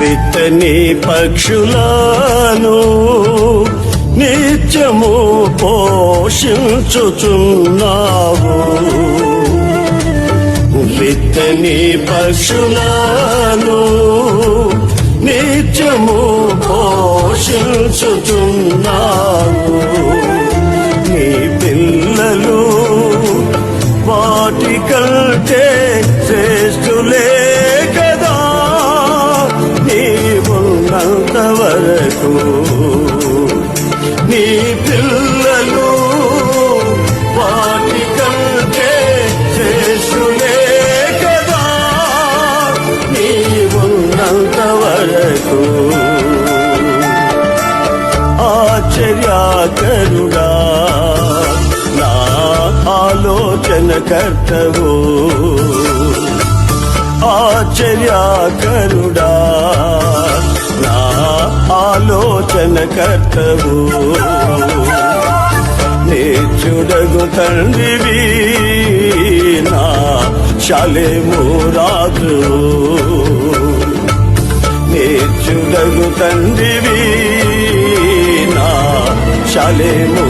విత్తని పక్షులను నిత్యము పోషించుచున్నావు. విత్తని పక్షులను నిత్యము పోషించుచున్నావు. నీ పిల్లలు వాటి కంటే వరకు నీ పిల్లలు వాటి కంటే శ్రేష్ఠులే కదా. ఉన్నంత వరకు ఆశ్చర్యాకరుడా నా ఆలోచన కర్తవు ఆశ్చర్యాకరుడా ఆలోచన కర్తవు. నీ చూడగు తండ్రివి నా శాలేము రాజు. చూడగు తండ్రివి నా శాలేము రాజు